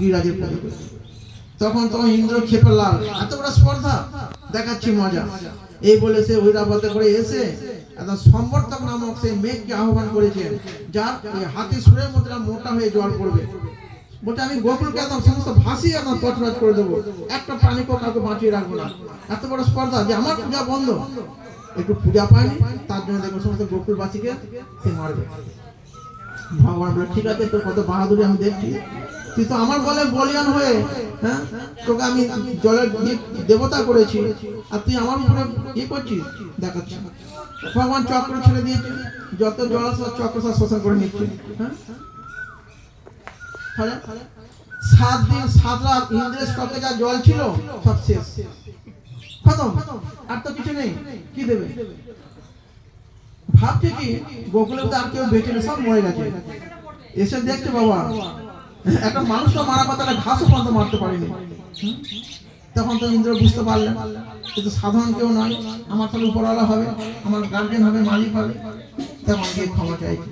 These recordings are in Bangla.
গিরিরাজের পদে বসে। তখন তখন ইন্দ্র খেপে লাল, এত বড় স্পর্ধা, দেখাচ্ছি মজা। এই বলে সে ঐরাবতে করে এসে একদম সম্বর্তক নামক সেই মেঘকে আহ্বান করেছেন যার হাতি সুরের মধ্যে মোটা হয়ে জল পড়বে। বলছে, আমি গোকুলকে একদম সমস্ত ভাসিয়ে একদম তছনছ করে দেবো। একটা প্রাণীকে কাউকে বাঁচিয়ে রাখব না। এত বড় স্পর্ধা যে আমার পূজা বন্ধ। একটু পূজা পায়নি, তার জন্য দেখব সমস্ত গোকুলবাসীকে সে মারবে। ভগবান বলে, ঠিক আছে, তোর কত বাহাদুরি আমি দেখছি। তো আমার বলে বলিয়ান হয়ে হ্যাঁ তোকে আমি জলের দেবতা করেছি, আর তুই আমার উপরে ইয়ে করছিস? দেখাচ্ছি। ভগবান চক্র ছেড়ে দিয়েছে যত জল চক্র সব শোষণ করে নিচ্ছে হ্যাঁ? সাত দিন, সাত রাত ইন্দ্রের স্টকে যা জল ছিল, সব শেষ। খতম। আর তো কিছু নেই। কি দেবে? ভাবছে কি, গোকুলের মধ্যে আর কেউ বেঁচে সব মরে গেছে। এসে দেখছে বাবা একটা মানুষকে মারা না ঘাসও পর্যন্ত মারতে পারেনি? তখন তো ইন্দ্র বুঝতে পারলেন, কিন্তু সাধারণ কেউ নয়, আমার তাহলে উপরওয়ালা হবে, আমার গার্জেন হবে, মালিক হবে তখন গিয়ে ক্ষমা চাইছে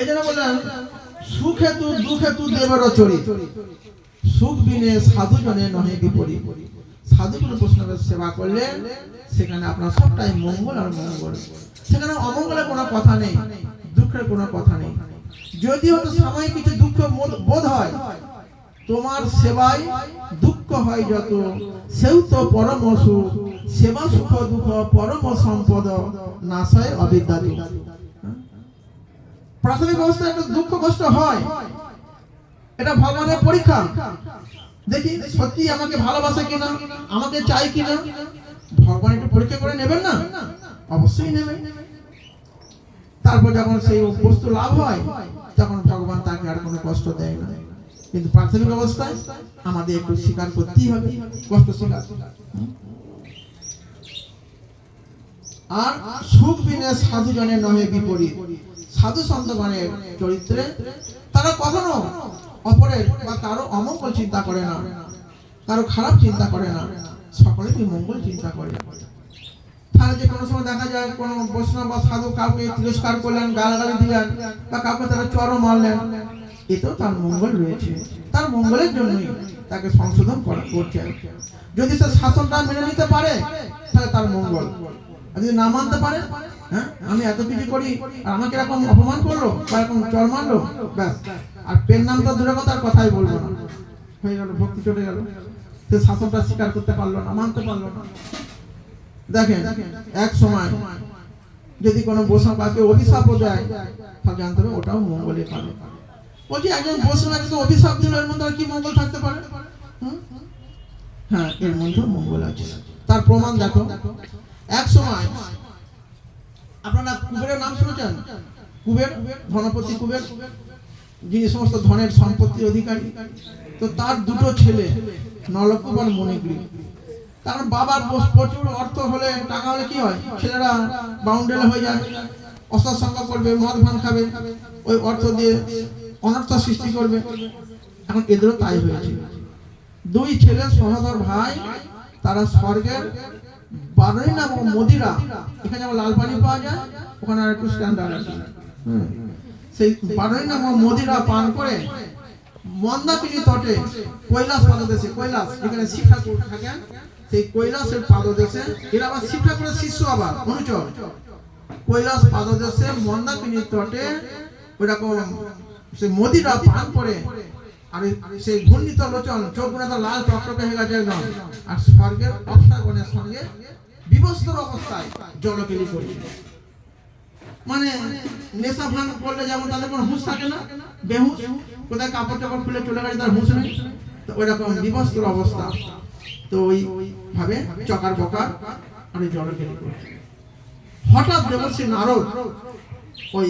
এই জন্য বললেন, সুখ হেতু দুঃখ হেতু দেবের চরি সুখ বিনে সাধু জনে নহে বিপরীত। সাধুগুলো বৈষ্ণবের সেবা করলে, সেখানে আপনার সবটাই মঙ্গল আর মঙ্গল। সেখানে অমঙ্গলের কোনো কথা নেই। যদি হয়তো সাময়িক কিছু দুঃখ বোধ- হয়, তোমার সেবায় দুঃখ হয় যত। সেও তো পরম সুখ সেবা সুখ দুঃখ, পরম সম্পদ নাশয় অবিদ্যাত প্রাথমিক অবস্থায় একটা দুঃখ কষ্ট হয়। এটা ভগবানের পরীক্ষা। দেখি, সত্যি আমাকে ভালোবাসে কিনা, আমাকে চাই কিনা? ভগবান একটু পরীক্ষা করে নেবেন না? অবশ্যই নেবেন তারপর যখন সেই বস্তু লাভ হয়, তখন ভগবান তাকে আর কোনো কষ্ট দেয় না। কিন্তু প্রাথমিক অবস্থায় আমাদের একটু স্বীকার করতেই হবে, কষ্ট স্বীকার। আর সুখ বিনে সাধু জনের নহে বিপরীত। সাধু সন্তগণের চরিত্রে তারা কখনো অপরের বা কারও অমঙ্গল চিন্তা করে না, কারও খারাপ চিন্তা করে না, সকলেরই মঙ্গল চিন্তা করে। যে কোনো সময় দেখা যায় কোনো বৈষ্ণব বা সাধু কাউকে তিরস্কার করলেন, গালাগালি দিলেন বা কাউকে তারা চরও মারলেন, এতেও তার মঙ্গল রয়েছে। তার মঙ্গলের জন্যই তাকে সংশোধন করা করছে। যদি সে শাসনটা মেনে নিতে পারে, তাহলে তার মঙ্গল। আর যদি না মানতে পারে হ্যাঁ আমি এত কিছু করি, আর আমাকে এরকম অপমান করল বা এরকম চর মারলো, ব্যাস। আর পেন নাম তো দূরে কথা, আর কথাই বলব না। হয়ে গেল, ভক্তি চলে গেল। সে শাসনটা স্বীকার করতে পারল না, মানতে পারল না। দেখেন, এক সময় যদি কোনো বৈষ্ণবকে অভিশাপও দেয় তাহলে জানতে হবে ওটাও মঙ্গলের কারণ। বলছি, একজন বৈষ্ণবকে অভিশাপ দিল, এর মধ্যে কি মঙ্গল থাকতে পারে? হ্যাঁ এর মধ্যে মঙ্গল আছে। তার প্রমাণ দেখো। এক সময়, আপনারা কুবেরের নাম শুনেছেন? কুবের, ধনপতি কুবের, যিনি সমস্ত ধনের সম্পত্তির অধিকারী। তো তার দুটো ছেলে নলকুব আর মণিগ্রী কারণ বাবার প্রচুর অর্থ হলে টাকা হলে কি হয়? ছেলেরা বাউন্ডেলে হয়ে যায়। অসৎসঙ্গ করবে, মদ ভান খাবে, ওই অর্থ দিয়ে অনর্থ সৃষ্টি করবে। এখন এদেরও তাই হয়েছে। দুই ছেলে সহোদর ভাই, তারা স্বর্গের বারোই নাম মদিরা। এখানে যেমন লাল পানি পাওয়া যায়, ওখানে আর একটু স্ট্যান্ডার্ড আছে। সেই বারোই নাম মদিরা পান করে মন্দাকিনী তটে কৈলাস পাদদেশে কৈলাস যেখানে শিক্ষা থাকেন। সেই কৈলাসের পাদদেশে এরা আবার শিক্ষা করে শিষ্য আবার, অনুচর। কৈলাস পাদদেশে মন্দাকিনী তটে ওইরকম সে মদিরা পান করে, আর সেই ঘূর্ণিত লোচন, চোখ লাল টকটকে হয়ে গেছে একদম। আর স্বর্গের অপ্সাগণের সঙ্গে অবস্থায় মানে নেশা ভান করলে যেমন তাদের কোনো হুঁশ থাকে না, বেহুশ, কোথায় কাপড় টাপড় খুলে চলে গেছে তার হুঁশ নেই। ওইরকম বিবস্ত্র অবস্থা। তো ওই ভাবে চকার বকার ওই জলকেলি করছে হঠাৎ দেবশ্রী নারদ ওই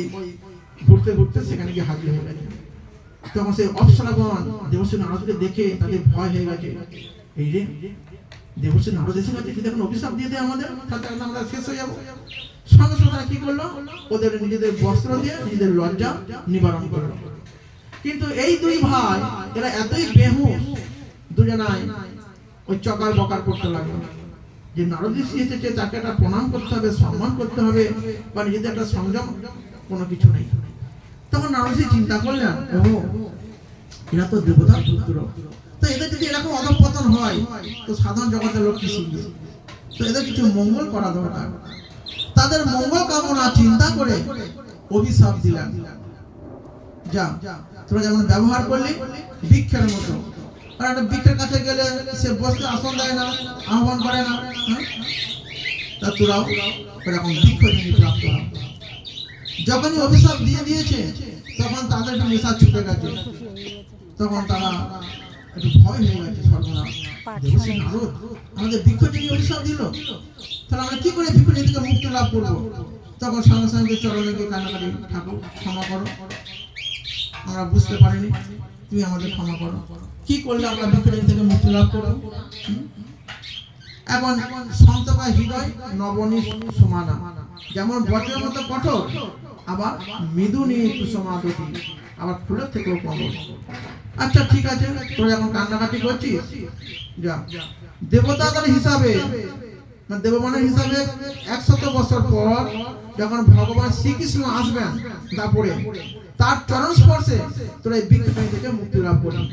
ঘুরতে ঘুরতে সেখানে গিয়ে হাজির হয়ে গেছে। তখন সেই অপ্সরাগণ দেবশ্রী নারদকে দেখে তাদের ভয় হয়ে গেছে। এই রে, দেবশ্রী নারদ এসে গেছে কি দেখুন অভিশাপ দিয়ে দেয় আমাদের? তাতে আমরা শেষ হয়ে যাব। সঙ্গে সঙ্গে তারা কি করল? ওদের নিজেদের বস্ত্র দিয়ে নিজেদের লজ্জা নিবারণ করল। কিন্তু এই দুই ভাই, এরা এতই বেহুশ, দুজনাই ওই চকার বকার করতে লাগল। যে নারদ এসেছে, তাকে একটা প্রণাম করতে হবে, সম্মান করতে হবে, বা নিজেদের একটা সংযম, কোনো কিছু নেই। তখন নারদ চিন্তা করলেন ও এরা তো দেবতার পুত্র। তো এদের যদি এরকম অধপতন হয়, তো সাধারণ জগতের লোক কি শিখবে? তো এদের কিছু মঙ্গল করা দরকার। তাদের মঙ্গল কামনা, চিন্তা করে অভিশাপ দিলেন। যা, তোরা যেমন ব্যবহার করলি, বৃক্ষের মতো আর একটা বৃক্ষের কাছে গেলে সে বসতে আসন দেয় না আহ্বান করে না হ্যাঁ? তা তোরাও এরকম বৃক্ষ যিনি প্রাপ্ত হন যখনই অভিশাপ দিয়ে দিয়েছে তখন তাদের একটু নেশা ছুটে গেছে। তখন তারা একটু ভয় হয়ে গেছে সর্বনাশ। দেবশ্রী নারদ আমাদের বৃক্ষ যিনি অভিশাপ দিল? তাহলে আমরা কি করে বৃক্ষ থেকে মুক্তি লাভ করব? তখন সঙ্গে সঙ্গে চরণে গিয়ে কান্নাকাটি ঠাকুর ক্ষমা করো। আমরা বুঝতে পারিনি তুমি আমাদের ক্ষমা করো। কি করলে আমরা বিক্রয় থেকে মুক্তি লাভ করব? এখন সন্তকা হৃদয় নবনী সমানা। যেমন বজ্রের মতো কঠোর, আবার মৃদুনী কুসমাদতি আবার ফুলের থেকেও কমল। আচ্ছা ঠিক আছে, তোরা এখন কান্নাকাটি করছিস? যা। দেবতাদের হিসাবে মানে দেবমানের হিসাবে একশত বছর পর যখন ভগবান শ্রীকৃষ্ণ আসবেন তারপরে, তার চরণ স্পর্শে তোরা এই বিক্ষোভ থেকে মুক্তি লাভ করবি।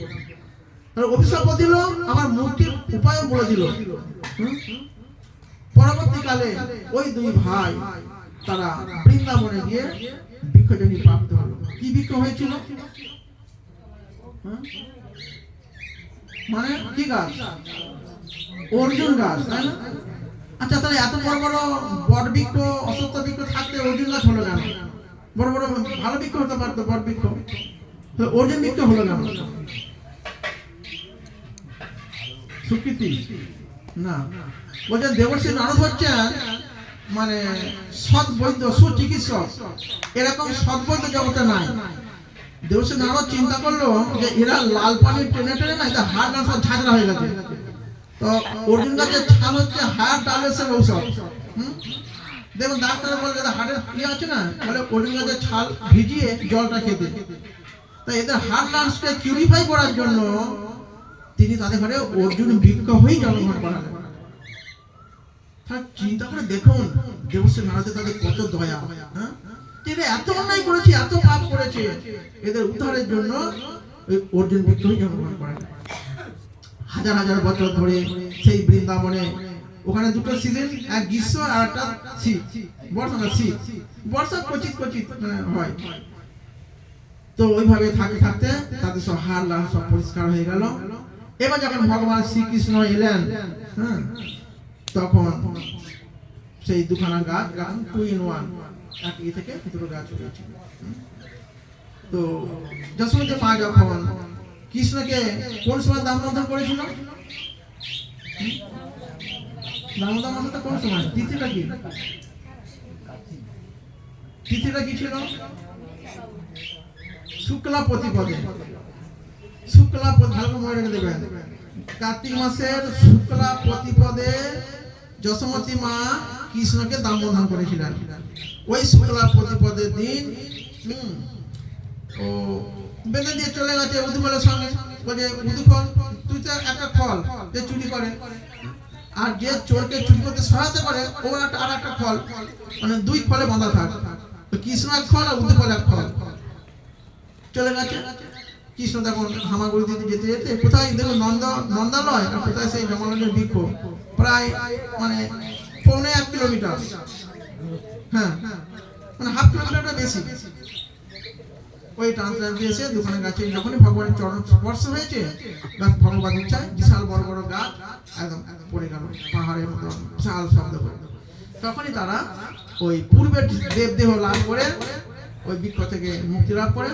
অভিশাপ দিল, আমার মুক্তির উপায় বলে দিল। পরবর্তীকালে ওই দুই ভাই তারা বৃন্দাবনে গিয়ে বৃক্ষজনী প্রাপ্ত হলো। কি বৃক্ষ হয়েছিল? মানে কি গাছ? অর্জুন গাছ, তাই না? আচ্ছা তাহলে এত বড় বড় বট বৃক্ষ অসত্য বৃক্ষ থাকতে অর্জুন গাছ হলো কেন? বড় বড় ভালো বৃক্ষ হতে পারতো বট বৃক্ষ অর্জুন বৃক্ষ হলো কেন? সুকৃতি। না। বলছেন দেবশ্রী নারদ হচ্ছেন মানে সৎ বৈদ্য সুচিকিৎসক। এরকম সৎ বৈদ্য জগতে নাই। দেবশ্রী নারদ চিন্তা করল যে এরা লাল পানির টেনে টেনে না এটা হাড় না সব ঝাঁঝরা হয়ে গেছে। তো অর্জুন গাছের ছাল হচ্ছে হাড় ডালেসের ঔষধ। হুম? দেখুন ডাক্তার বলে হাড়ের ইয়ে আছে না, বলে অর্জুন গাছের ছাল ভিজিয়ে জলটা খেতে। তাই এদের হার্ট লাংসকে কিউরিফাই করার জন্য তিনি তাদের ঘরে অর্জুন বৃক্ষ হয়েই জন্মগ্রহণ করালেন চিন্তা করে দেখুন, দেবশ্রী নারদে তাদের কত দয়া হ্যাঁ? এরা এত অন্যায় করেছে, এত পাপ করেছে। এদের উদ্ধারের জন্য অর্জুন বৃক্ষ হয়ে জন্মগ্রহণ করেন। হাজার হাজার বছর ধরে সেই বৃন্দাবনে ওখানে দুটো সিজন, এক গ্রীষ্ম আর একটা শীত। বর্ষা শীত। বর্ষা কচিত কচিত মানে হয়। তো ওইভাবে থাকতে থাকতে তাদের সব হার লাল সব পরিষ্কার হয়ে গেল। এবার যখন ভগবান শ্রীকৃষ্ণ এলেন হ্যাঁ তখন সেই দুখানা গাছ গান টু ইন ওয়ান এক ই থেকে দুটো গাছ হয়েছে হুম। তো যশোমতী মা যখন কৃষ্ণকে কোন সময় দামোদর করেছিল? দামোদর মাসটা কোন সময় তিথিটা কি তিথিটা কি ছিল শুক্লা প্রতিপদে শুক্লা ভালো দেবেন। কার্তিক মাসের শুক্লা প্রতিপদে যশোমতী মা কৃষ্ণকে দামোদর করেছিলেন। ওই শুক্লা প্রতিপদের দিন ও বেঁধে দিয়ে চলে গেছে উদুবলের সঙ্গে। বলে উদুফল তুই তো একটা ফল যে চুরি করে। আর যে চোরকে চুরি করতে সহায়তা করে ও একটা আর একটা ফল। মানে দুই ফলে বাঁধা থাক। কৃষ্ণ এক ফল আর উদুফল এক ফল। চলে গেছে। কৃষ্ণ তখন হামাগুড়ি দিতে যেতে যেতে কোথায় দেখুন নন্দ নন্দালয় আর কোথায় সেই জমালয়ের বৃক্ষ? প্রায় মানে পৌনে এক কিলোমিটার। হ্যাঁ মানে হাফ কিলোমিটারটা বেশি। ওই টানতে এসে দোকানে গাছে যখনই ভগবানের চরণ স্পর্শ হয়েছে ভগবান ইচ্ছায় বিশাল বড় বড় গাছ একদম পড়ে গেল, পাহাড়ের মতো বিশাল শব্দ করে। তখনই তারা ওই পূর্বের দেবদেহ লাভ করে, ওই বৃক্ষ থেকে মুক্তি লাভ করে